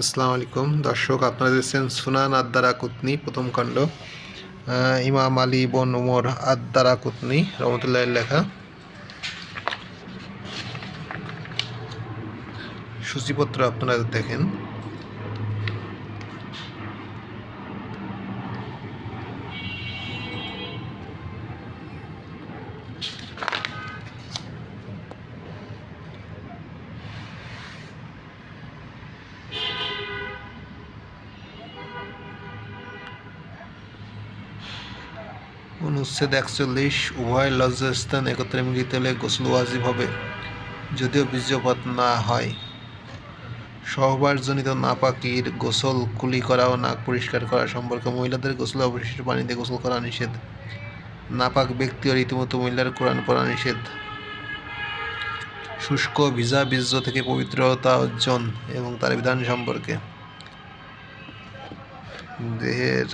আসসালামু আলাইকুম। দর্শক, আপনারা দেখছেন সুনান আদ্দারা কুতনি, প্রথম খণ্ড। ইমাম আলী বন উমর আদ্দারা কুতনি রহমতুল্লাহ লেখা। সূচিপত্র আপনারা দেখেন। অনুচ্ছেদ একচল্লিশ উভয় লজ্জাস্থান একত্রে মিলিত হলে গোসল ওয়াজিব হবে, যদিও বীর্যপাত না হয়। সহবাসজনিত নাপাকির গোসল কুলি করা ও নাক পরিষ্কার করা সম্পর্কে মহিলাদের গোসল অবশিষ্ট পানিতে গোসল করা নিষেধ। নাপাক ব্যক্তি ও রীতিমতো মহিলার কোরআন পড়া নিষেধ। শুষ্ক ভিজা বীর্য থেকে পবিত্রতা অর্জন এবং তার বিধান সম্পর্কে। দেহের